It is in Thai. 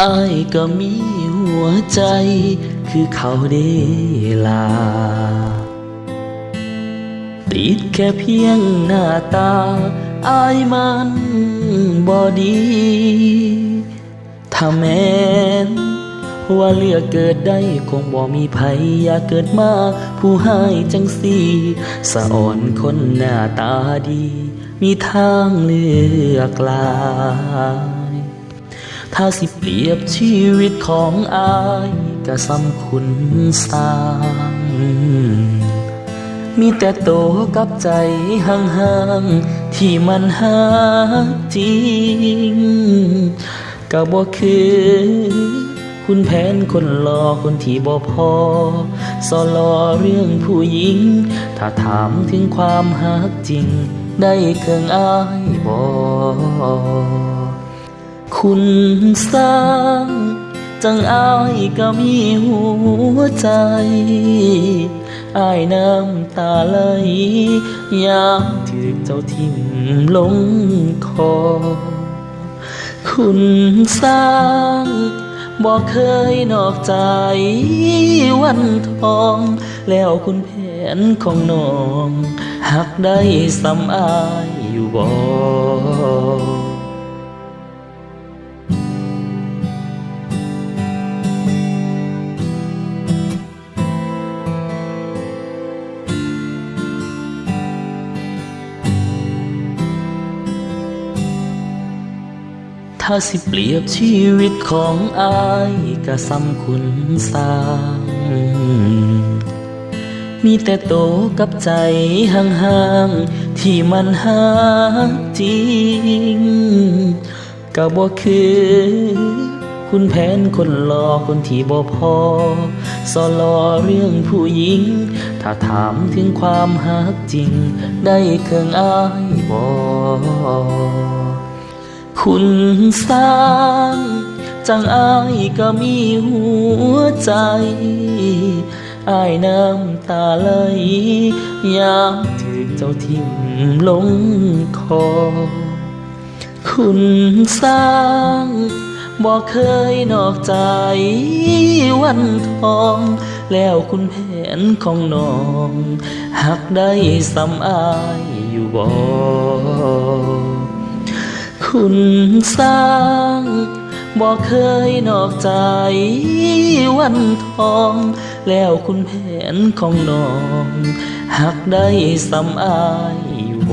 อายก็มีหัวใจคือเขาเดลา ติดแค่เพียงหน้าตา อายมันบอดี ถ้าแม้น ว่าเลือกเกิดได้คงบ่มีภัยอยากเกิดมา ผู้ให้จังสีสะอ่อนคนหน้าตาดี มีทางเลือกลา ถ้าสิเปรียบชีวิตของอายก็สำคุณสร้าง มีแต่โตกับใจห่างๆ ที่มันหาจริงก็บ่คือคุณแผนคนรอคนที่บ่พอสอลอเรื่องผู้หญิง ถ้าถามถึงความหักจริง ได้เครื่องอายบ่ คุณสร้าง จังอายก็มีหัวใจอายน้ำตาไหลยามถือเจ้าทิ่มลงคอ คุณสร้างบอกเคยนอกใจวันทอง แล้วคุณแผนของน้อง หักได้ซ้ำอายอยู่บ่ ถ้าสิเปรียบชีวิตของอายก็ซ้ำคุณสร้าง มีแต่โตกับใจห่างๆ ที่มันหาจริงก็บ่คือคุณแผนคนรอคนที่บ่พอสอลอเรื่องผู้หญิง ถ้าถามถึงความหักจริง ได้เครื่องอายบ่ คุณสร้างจังอายก็มีหัวใจอายน้ำตาไหลยามถึกเจ้าทิ่มลงคอ คุณสร้างบอกเคยนอกใจวันทอง แล้วคุณแผนของน้องหักได้ซ้ำอายอยู่บ่ คุณสร้างบอกเคยนอกใจวันทอง แล้วคุณแผนของน้องหักได้สำอายอ